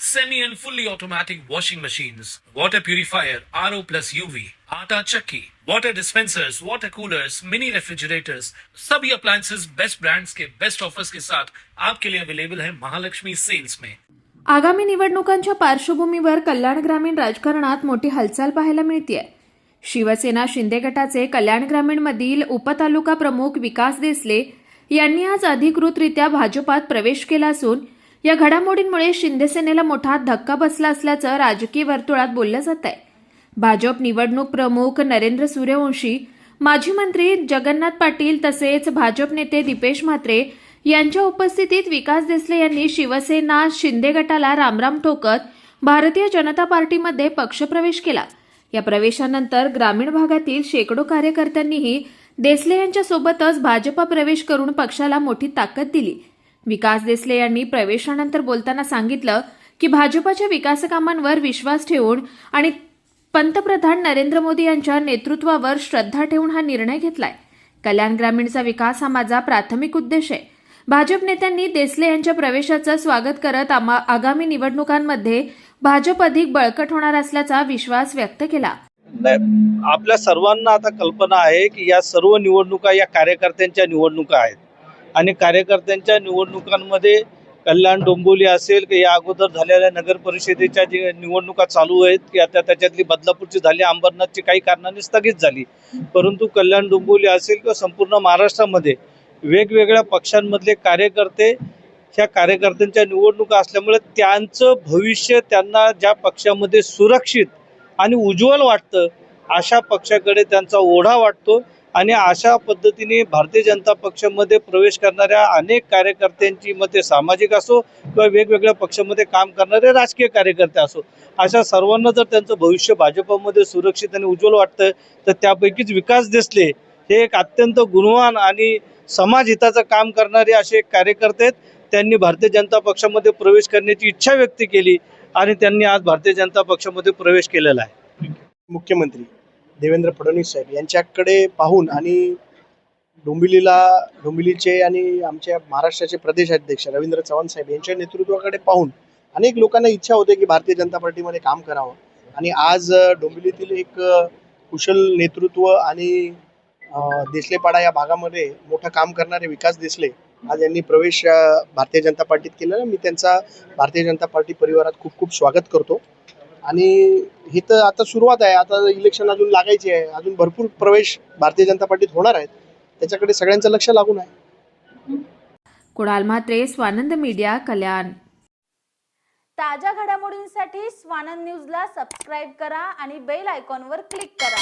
semi and fully automatic washing machines, water purifier, RO plus UV, आटा चक्की, water dispensers, water coolers, mini refrigerators, सभी appliances best brands के best offers के साथ आपके लिए अवेलेबल है महालक्ष्मी सेल्स में आगामी निवडणुकांच्या पार्श्वभूमीवर कल्याण ग्रामीण राजकारणात मोठी हालचाल पाहायला मिळतीये. शिवसेना शिंदे गटाचे कल्याण ग्रामीणमधील उपतालुका प्रमुख विकास देसले यांनी आज अधिकृतरित्या भाजपात प्रवेश केला असून या घडामोडींमुळे शिंदेसेनेला मोठा धक्का बसला असल्याचं राजकीय वर्तुळात बोललं जात आहे. भाजप निवडणूक प्रमुख नरेंद्र सूर्यवंशी माजी मंत्री जगन्नाथ पाटील तसेच भाजप नेते दीपेश म्हात्रे यांच्या उपस्थितीत विकास देसले यांनी शिवसेना शिंदे गटाला रामराम ठोकत भारतीय जनता पार्टीमध्ये पक्षप्रवेश केला. या प्रवेशानंतर ग्रामीण भागातील शेकडो कार्यकर्त्यांनीही देसले यांच्या सोबतच भाजपा प्रवेश करून पक्षाला मोठी ताकद दिली. विकास देसले यांनी प्रवेशानंतर बोलताना सांगितलं की भाजपाच्या विकासकामांवर विश्वास ठेवून आणि पंतप्रधान नरेंद्र मोदी यांच्या नेतृत्वावर श्रद्धा ठेवून हा निर्णय घेतलाय. कल्याण ग्रामीणचा विकास हा माझा प्राथमिक उद्देश आहे. भाजप नेत्यांनी देसले यांच्या प्रवेशाचं स्वागत करत आगामी निवडणुकांमध्ये भाजप अधिक बळकट होणार असल्याचा विश्वास व्यक्त केला. आपल्या सर्वांना आता कल्पना आहे की या सर्व निवडणुका या कार्यकर्त्यांच्या निवडणुका आहेत. आणि कार्यकर्त्यांच्या निवडणुकांमध्ये कल्याण डोंबिवली असेल की या अगोदर झालेल्या नगर परिषदेच्या जे निवडणुका चालू आहेत की आता त्याच्यातली बदलापूरची झाली अंबरनाथची काही कारणाने स्थगित झाली. परंतु कल्याण डोंबिवली असेल किंवा संपूर्ण महाराष्ट्रामध्ये वेगवेगळ्या पक्षांमधले कार्यकर्ते ह्या कार्यकर्त्यांच्या निवडणुका असल्यामुळे त्यांचं भविष्य त्यांना ज्या पक्षामध्ये सुरक्षित आणि उज्ज्वल वाटतं अशा पक्षाकडे त्यांचा ओढा वाटतो. आणि अशा पद्धतीने भारतीय जनता पक्षामध्ये प्रवेश करणाऱ्या अनेक कार्यकर्त्यांची मग ते सामाजिक असो किंवा वेगवेगळ्या पक्षामध्ये काम करणारे राजकीय कार्यकर्ते असो अशा सर्वांना जर त्यांचं भविष्य भाजपमध्ये सुरक्षित आणि उज्ज्वल वाटतं तर त्यापैकीच विकास देसले हे एक अत्यंत गुणवान आणि समाजहिताचं काम करणारे असे कार्यकर्ते आहेत. त्यांनी भारतीय जनता पक्षामध्ये प्रवेश करण्याची इच्छा व्यक्त केली आणि त्यांनी आज भारतीय जनता पक्षामध्ये प्रवेश केलेला आहे. मुख्यमंत्री. देवेंद्र फडणवीस साहेब यांच्याकडे पाहून आणि डोंबिवलीला डोंबिवलीचे आणि आमच्या महाराष्ट्राचे प्रदेश अध्यक्ष रवींद्र चव्हाण साहेब यांच्या नेतृत्वाकडे पाहून अनेक लोकांना इच्छा होते की भारतीय जनता पार्टीमध्ये काम करावं. आणि आज डोंबिवलीतील एक कुशल नेतृत्व आणि देसलेपाडा या भागामध्ये मोठं काम करणारे विकास देसले आज यांनी प्रवेश भारतीय जनता पार्टीत केलेला. मी त्यांचा भारतीय जनता पार्टी परिवारात खूप खूप स्वागत करतो. आणि ही तर आता सुरुवात आहे. आता इलेक्शन अजून लागायचे आहे. अजून भरपूर प्रवेश भारतीय जनता पार्टीत होणार आहेत. त्याच्याकडे सगळ्यांचं लक्ष लागून आहे. कुणाल म्हात्रे स्वानंद मीडिया कल्याण. ताज्या घडामोडींसाठी स्वानंद न्यूजला सबस्क्राईब करा आणि बेल आयकॉनवर क्लिक करा.